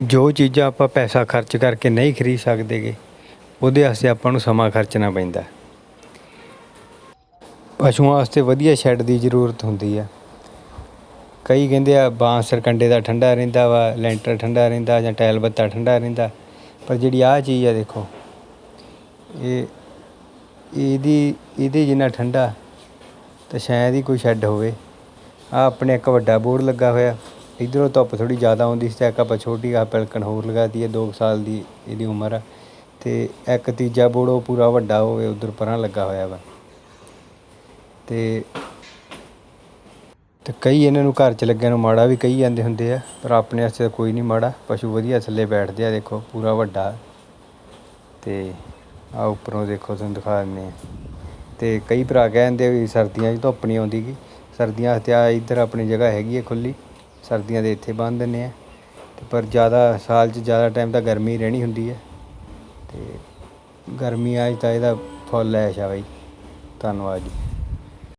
ਜੋ ਚੀਜ਼ਾਂ ਆਪਾਂ ਪੈਸਾ ਖਰਚ ਕਰਕੇ ਨਹੀਂ ਖਰੀਦ ਸਕਦੇਗੇ, ਉਹਦੇ ਵਾਸਤੇ ਆਪਾਂ ਨੂੰ ਸਮਾਂ ਖਰਚਣਾ ਪੈਂਦਾ। ਪਸ਼ੂਆਂ ਵਾਸਤੇ ਵਧੀਆ ਸ਼ੈੱਡ ਦੀ ਜ਼ਰੂਰਤ ਹੁੰਦੀ ਆ। ਕਈ ਕਹਿੰਦੇ ਆ, ਬਾਂਸ ਸਰਕੰਡੇ ਦਾ ਠੰਡਾ ਰਹਿੰਦਾ ਵਾ, ਲੈਂਟਰ ਠੰਡਾ ਰਹਿੰਦਾ ਜਾਂ ਟਾਇਲ ਬੱਤਾ ਠੰਡਾ ਰਹਿੰਦਾ, ਪਰ ਜਿਹੜੀ ਆਹ ਚੀਜ਼ ਆ ਦੇਖੋ, ਇਹ, ਇਹਦੀ, ਇਹਦੇ ਜਿੰਨਾ ਠੰਡਾ, ਤਾਂ ਸ਼ਾਇਦ ਹੀ ਕੋਈ ਸ਼ੈੱਡ ਹੋਵੇ। ਆ ਆਪਣੇ ਇੱਕ ਵੱਡਾ ਬੋਰਡ ਲੱਗਾ ਹੋਇਆ। ਇਧਰੋਂ ਧੁੱਪ ਥੋੜ੍ਹੀ ਜ਼ਿਆਦਾ ਆਉਂਦੀ ਸੀ ਤਾਂ ਇੱਕ ਆਪਾਂ ਛੋਟੀ ਆਹ ਪਿਲਕਣ ਹੋਰ ਲਗਾਤੀ ਹੈ, ਦੋ ਸਾਲ ਦੀ ਇਹਦੀ ਉਮਰ ਆ। ਅਤੇ ਇੱਕ ਤੀਜਾ ਬੋਰਡ ਉਹ ਪੂਰਾ ਵੱਡਾ ਹੋਵੇ, ਉਧਰ ਪਰਾਂ ਲੱਗਾ ਹੋਇਆ ਵਾ। ਤੇ ਤੇ ਕਈ ਇਹਨਾਂ ਨੂੰ ਘਰ ਚ ਲੱਗਿਆ ਨੂੰ ਮਾੜਾ ਵੀ ਕਹੀ ਜਾਂਦੇ ਹੁੰਦੇ ਆ, ਪਰ ਆਪਣੇ ਵਾਸਤੇ ਤਾਂ ਕੋਈ ਨਹੀਂ ਮਾੜਾ। ਪਸ਼ੂ ਵਧੀਆ ਥੱਲੇ ਬੈਠਦੇ ਆ, ਦੇਖੋ, ਪੂਰਾ ਵੱਡਾ। ਤੇ ਆ ਉੱਪਰੋਂ ਦੇਖੋ, ਤੁਹਾਨੂੰ ਦਿਖਾ ਦਿੰਦੇ ਆ। ਤੇ ਕਈ ਭਰਾ ਕਹਿੰਦੇ ਵੀ ਸਰਦੀਆਂ 'ਚ ਧੁੱਪ ਨਹੀਂ ਆਉਂਦੀ ਗੀ। ਸਰਦੀਆਂ ਤੇ ਇੱਧਰ ਆਪਣੀ ਜਗ੍ਹਾ ਹੈਗੀ ਹੈ ਖੁੱਲੀ ਸਰਦੀਆਂ ਦੇ ਇੱਥੇ ਬੰਨ ਦਿੰਦੇ ਆ। ਤੇ ਪਰ ਜ਼ਿਆਦਾ ਸਾਲ 'ਚ ਜ਼ਿਆਦਾ ਟਾਈਮ ਤਾਂ ਗਰਮੀ ਰਹਿਣੀ ਹੁੰਦੀ ਹੈ ਤੇ ਗਰਮੀਆਂ 'ਚ ਤਾਂ ਇਹਦਾ ਫੁੱਲ ਐਸ਼ ਆ ਬਈ। ਧੰਨਵਾਦ ਜੀ।